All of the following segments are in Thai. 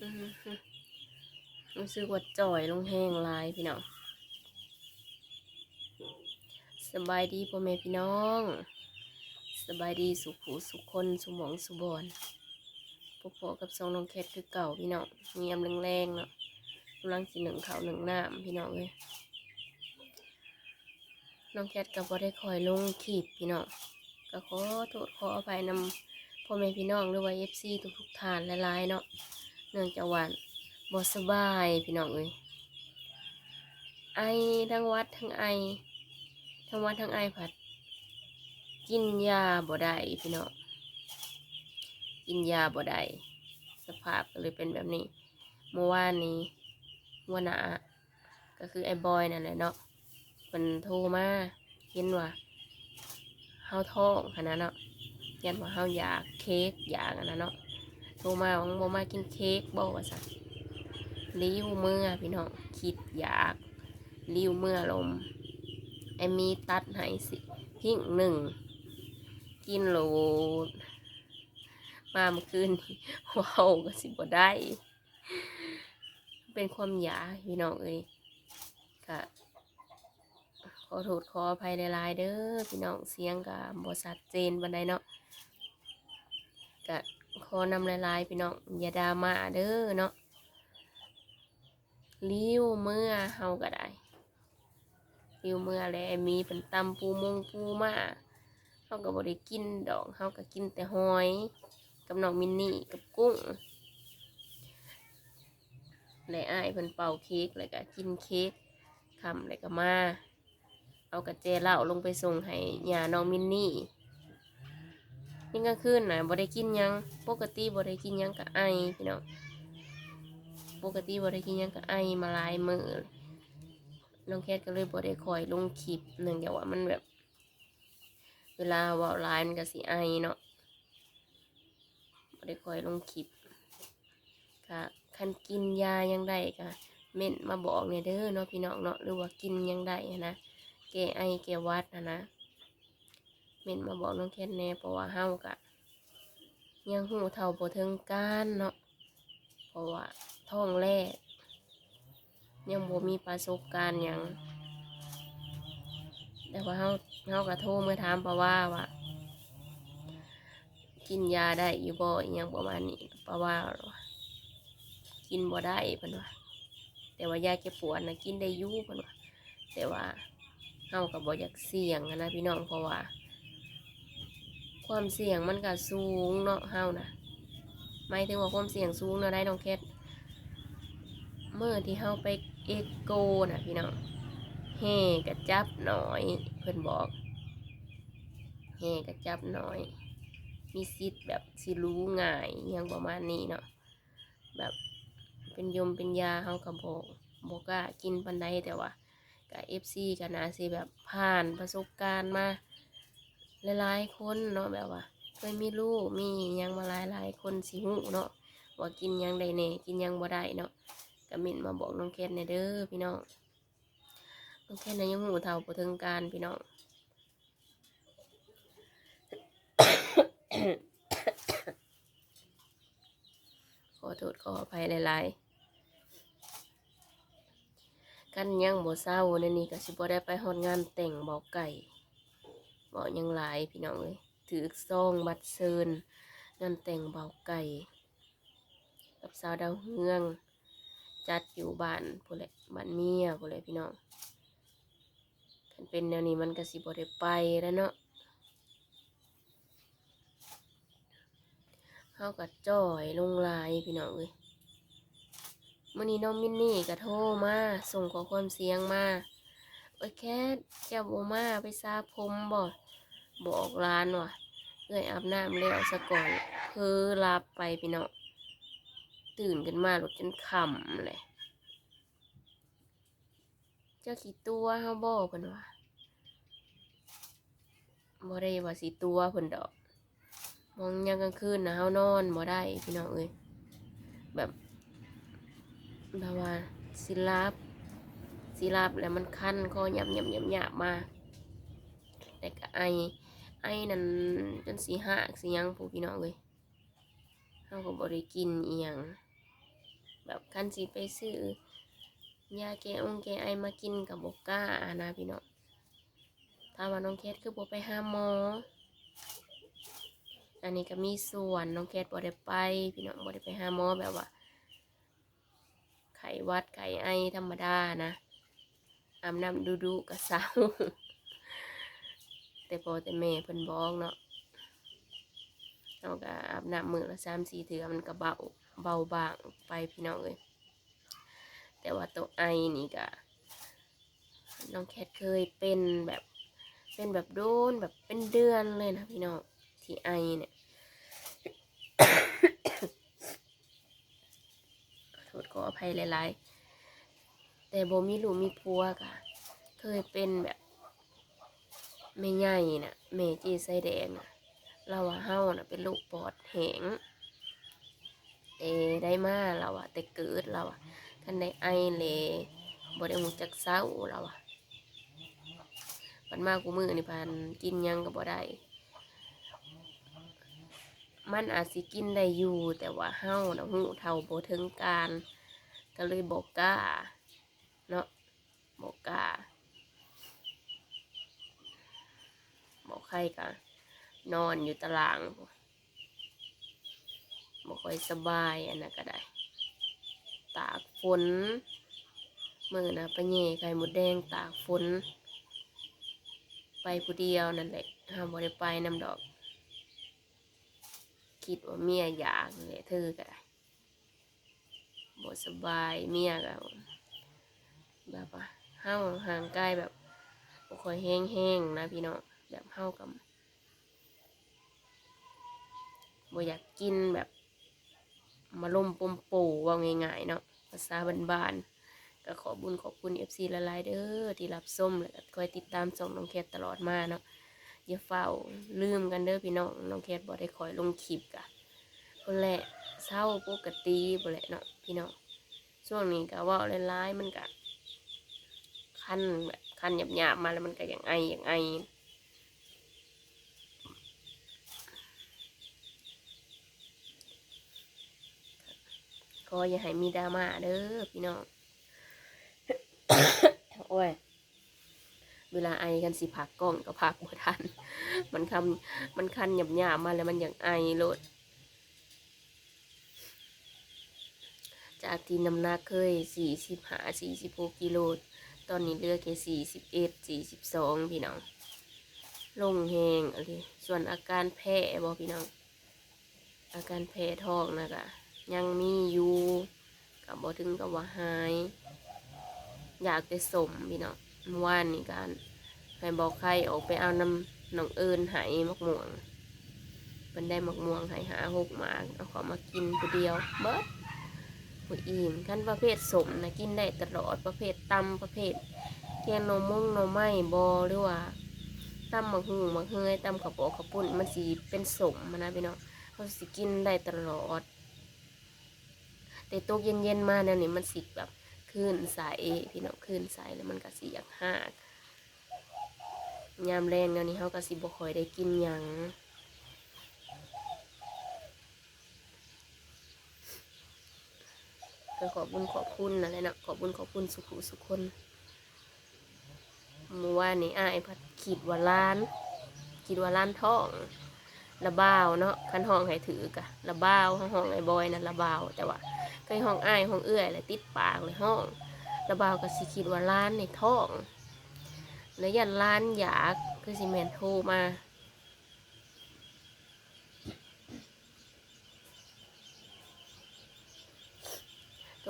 อืมรู้สึกว่าจ่อยลงแห้งลายพี่น้องสบายดีพ่อแม่พี่น้อง สบายดีสุขหูสุขคนสุหมองสุบอนพวกพอกับทรงน้องแคทคือเก่าพี่น้องเงียบแรงๆเนาะกำลังสิหนึ่งเขาหนึ่งน้ำพี่น้องเลยน้องแคทก็บ่ได้คอยลงขีบพี่น้องก็ขอโทษขออภัยนำพ่อแม่พี่น้องหรือว่าเอฟซีทุกๆทานหลายๆเนาะ เนื่องจากวันบ่สบายพี่น้องเอ้ยไอทั้งวัดทั้งไอทั้งวัดทั้งไอผัด กินยาบ่ได้พี่น้องกินยาบ่ได้สภาพก็เลยเป็นแบบนี้เมื่อวานนี้หัวหน้าก็คือไอ้บอยนั่นแหละเนาะมันโทรมาเห็นว่าเฮาท้องขนาดเนาะยันว่าเฮาอยากเค้กอยากอันนั้นเนาะ โทรมาว่าบ่มากินเค้กบ่ว่าซั่นลิ้วเมื่อพี่น้องคิดอยากลิ้วเมื่อลมไอมีตัดให้สิพิ้งหนึ่งกินโหลดมาเมื่อคืนนี้ว้าวก็สิบ่ได้ เป็นความหยากพี่น้องเอ้ยก็ขอโทษขออภัยหลายๆเด้อพี่น้องเสียงกับ่ชัดเจนบันไดเนาะก็ ขอนำลายๆพี่น้องอย่าดราม่าเด้อเนาะลิ้วเมื่อเฮาก็ได้ลิ้วเมื่อแล้วมีเป็นตำปูมงปูมาเฮาก็บ่ได้กินดอกเฮาก็กินแต่หอย กับน้องมินนี่กับกุ้งและอ้ายเพิ่นเป่าเค้กแล้วก็กินเค้กคำแล้วก็มา เอากระเจเหล้าลงไปส่งให้ยาน้องมินนี่ นี่กลางคืนน่ะบ่ได้กินหยังปกติบ่ได้กินหยังก็ไอพี่น้องปกติบ่ได้กินหยังก็ไอมาหลายมื้อน้องแคทก็เลยบ่ได้คอยลงคลิปเนื่องจากว่ามันแบบ เวลาเว่าหลายมันก็สิไอเนาะบ่ได้คอยลงคลิปค่ะคันกินยายังได้ก็เม่นมาบอกเนี่ยเด้อเนาะพี่น้องเนาะหรือว่ากินยังได้นะแกไอแกวัดนะนะ เม่นมาบอกน้องแค่นแน่เพราะว่าเฮากะยังหูเท่าบ่ถึงการเนาะเพราะว่าท้องแรก ยังบ่มีประสบการณ์หยังแต่ว่าเฮาเฮาก็โทรมาถามเพราะว่าว่ากินยาได้อยู่บ่อหยังประมาณนี้เพราะว่ากินบ่ได้เพิ่นว่าแต่ว่ายาแก้ปวดนะกินได้อยู่เพิ่นว่าแต่ว่าเฮาก็บ่อยากเสี่ยงนะพี่น้องเพราะว่า ความเสี่ยงมันก็สูงเนาะเฮานะหมายถึงว่าความเสี่ยงสูงเนาะได้น้องแคทเมื่อที่เฮาไปเอ็กโกน่ะพี่น้องแห่กระจับหน่อย เพิ่อนบอกแห่กระจับหน่อย มีสิทธิ์แบบสิรู้ง่ายอหยังประมาณนี้เนาะแบบเป็นยมเป็นยาเขากับบอกบอกกล้ากินปันใดแต่ว่ากับเอฟซีกันนาสิแบบผ่านประสบการณ์มา หลายๆคนเนาะแบบว่าเคยมีลูกมียังมาหลายหลายๆคนสิหูเนาะว่ากินยังได้แน่กินยังบ่ได้เนาะก็มินมาบอกน้องแคทในเด้อพี่น้องน้องแคทในยังหูเท่าบ่ถึงการพี่น้องขอโทษขออภัยหลายๆกันยังบ่เศร้าในนี้ก็สิบ่ได้ไปฮอดงานแต่งเบาไก่ บายังหลายพี่น้องเอ้ยถือซองบัตรเชิญงานแต่งเบาไก่กับสาวดาวเฮือง จัดอยู่บ้านพุ่นแหละบ้านเมียพุ่นแหละพี่น้องคันเป็นแนวนี้มันก็สิบ่ได้ไปแล้วเนาะเฮาก็จ่อยลงลายพี่น้องเอ้ยมื้อนี้น้องมินนี่ก็โทรมาส่งข้อความเสียงมา เอ้ยแค่เจ้าบ่มาไปซาผมบ่บอกร้านว่ะเอ้ยอาบน้ำแล้วซะก่อนเพอลับไปพี่น้องตื่นขึ้นมาหลุดจนคำเลยเจ้าขี้ตัวเฮาบ่เพิ่นว่าบ่ได้ว่าสิตัวเพิ่นดอก มองยามกลางคืนนะเฮานอนบ่ได้พี่น้องเอ้ยแบบแบบว่าสิลาบ สิลาบแล้วมันคันคอหยับหยับหยับหยับมาแต่ก็ไอไอนั่นจนสีหักสียังผู้พี่น้องเอ้ยเฮาก็บ่ได้กินอีหยังแบบคันสิไปซื้อยาแก้องแก้ไอมากินกับบก้าอานะพี่น้องถ้าว่าน้องแคทคือบ่ไปห้าหมอ อันนี้ก็มีส่วนน้องแคทบ่ได้ไป พี่น้องบ่ได้ไปห้าหมอแบบว่า ไข้วัดไข้ไอธรรมดานะ อาบน้ำดูดูก็เศร้าแต่พอแต่แม่เพิ่นบอกเนาะเราก็อาบน้ำมือละสามสี่เถือมันก็เบาเบาบางไปพี่น้องเอ้ยแต่ว่าตัวไอนี่ก็น้องแคทเคยเป็นแบบเป็นแบบโดนแบบเป็นเดือนเลยนะพี่น้องที่ไอเนี่ยขอโทษขออภัยหลายๆ แต่โบมีลูกมีพัวกะเคยเป็นแบบแม่ใหญ่น่ะแม่จีไส้แดงน่ะเราว่าเฮาน่ะเป็นลูกปอดแหงเอได้มาเราอะแต่เกิดเราอะคันได้ไอเลยบ่ได้หูจักเศร้าเราอะปันมากูมือนี่พันกินยังก็บ่ได้ มันอาจสิกินได้อยู่แต่ว่าเฮาน่ะหูเท่าบ่ถึงการ ก็เลยบอกกล้า เนาะบอกกล้าบอกใครกันนอนอยู่ตารางบอกค่อยสบายอันนั้นก็ได้ ตากฝนมือนะไปเย่ไข่มดแดงตากฝน ไปผู้เดียวนั่นแหละห้ามบริไปนำดอก คิดว่าเมียอยากนั่นแหละเธอก็ได้บสบายเมียก็ แบบว่าเฮาห่างไกายแบบบ่ค่อยแห้งๆนะพี่น้องแบบเฮากับบ่อยากกินแบบมาล่มปมปูว่าง่ายๆเนาะภาษาบ้านๆก็ขอบุญขอบคุณ FC ละลายเด้อที่รับส้มแล้วก็คอยติดตามส่งน้องแคทตลอดมาเนาะอย่าเฝ้าลืมกันเด้อพี่น้องน้องแคทบ่ได้คอยลงคลิปกะคนแหละเศร้าปกติบ่แหละเนาะพี่น้องช่วงนี้ก็ว่าร้ายๆมันก็ คันแบบคันหยาบๆมาแล้วมันก็อย่างไออย่างไอก็อย่าให้มีดราม่าเด้อพี่น้อง โอ้ย เวลาไอกันสิผักกล้องก็ผักบ่ทัน มันคำมันคันหยาบๆมาแล้วมันอย่างไอโลด จากที่น้ำหนักเคยสี่สิบห้าสี่สิบหกกิโล ตอนนี้เลือแค่สี่สิบเอ็ดสี่สิบสองพี่น้อง ลงแหงอะไรส่วนอาการแพ้บอกพี่น้อง อาการแพ้ท้องนะกะยังมีอยู่กับบอถึงกับว่าหาย อยากจะสมพี่น้องเมื่อวานนี้การให้บอกใครออกไปเอาน้ำนองเอิญหายมักม่วงเป็นได้มักม่วงหายหาหกหมากเอาขอมากินคนเดียวเบิด หัวอิ่มขั้นประเภทสมนะกินได้ตลอดประเภทตำประเภทแกงนมมุ้งนมไม้บอหรือว่าตำหมักหูหมักเฮยตำขับปอกขับปุ่นมันสีเป็นสมนะพี่น้องเขาสิกินได้ตลอด แต่ตกเย็นๆมาเนี่ยนี่มันสิแบบคลื่นใสพี่น้องคลื่นใสแล้วมันก็สิอยากหักยามแรงเนี่ยนี่เขาก็สิบ่คอยได้กินหยัง ก็ขอบบุญขอบคุณนั่นแหละเนะขอบบุญขอบคุณสุขุสุขคนเมื่อวานนี้อ้ายพัดขีดว่าล้านขีดว่าล้านท่องระบ้าวเนาะคันห้องให้ถือกะระบ้าวห้องห้องไอ้บอยนั่นระบ้าวแต่ว่าเคยห้องอ้ายห้องเอื้อยเลยติดปากเลยห้องระบ้าวก็สิคิดว่าล้านในท้องแล้วยันล้านอยากคือสิแมนโทรมา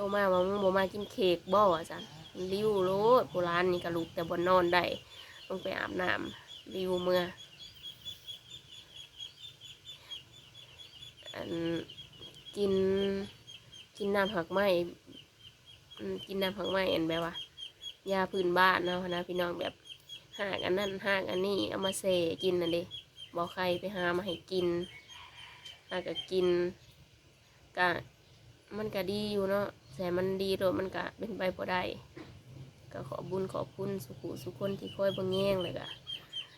โตมาว่ามึงบ่มากินเค้กบ่อะจันริ้วโลดโบราณนี่ก็ลุกแต่บ่นอนได้ต้องไปอาบน้ำริ้วเมื่ออันกินกินน้ำผักไมอืมกินน้ำผักไหมอันแบบว่ายาพื้นบ้านเนาะนะพี่น้องแบบหากอันนั้นหากอันนี้เอามาเสกินน่ะเด้บอกใครไปหามาให้กินหากก็กินก็มันก็ดีอยู่เนาะ แต่มันดีโดยมันก็เป็นไปบ่ได้ก็ขอบุญขอบคุณสุขุสุขคนที่คอยบังแย่งเลยก็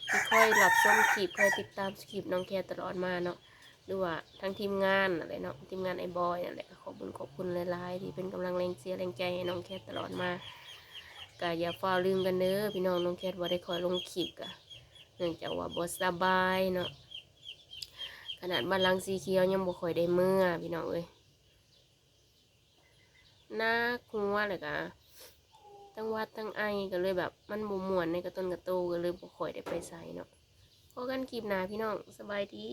ที่คอยรับชมคลิปคอยติดตามคลิปน้องแคตลอดมาเนาะหรือว่าทั้งทีมงานอะไรเนาะทีมงานไอ้บอยนั่นแหละก็ขอคุณขอบคุณหลายๆที่เป็นกำลังแรงเสียแรงใจให้น้องแคทตลอดมาก็อย่าฟ้าลืมกันเด้อพี่น้องน้องแคทว่าได้คอยลงคลิปกะเนื่องจากว่าบ่สบายเนาะขนาดบ้านลังสีเขียวยังบ่ค่อยได้เมื่อพี่น้องเอ้ย หน้าหัวเลยกะตั้งวัดตั้งไอก็เลยแบบ มันบ่ม่วนในกระต้นกระโตก็เลยบ่ค่อยได้ไปใส่เนาะพอกันกีบหนาพี่น้องสบายดี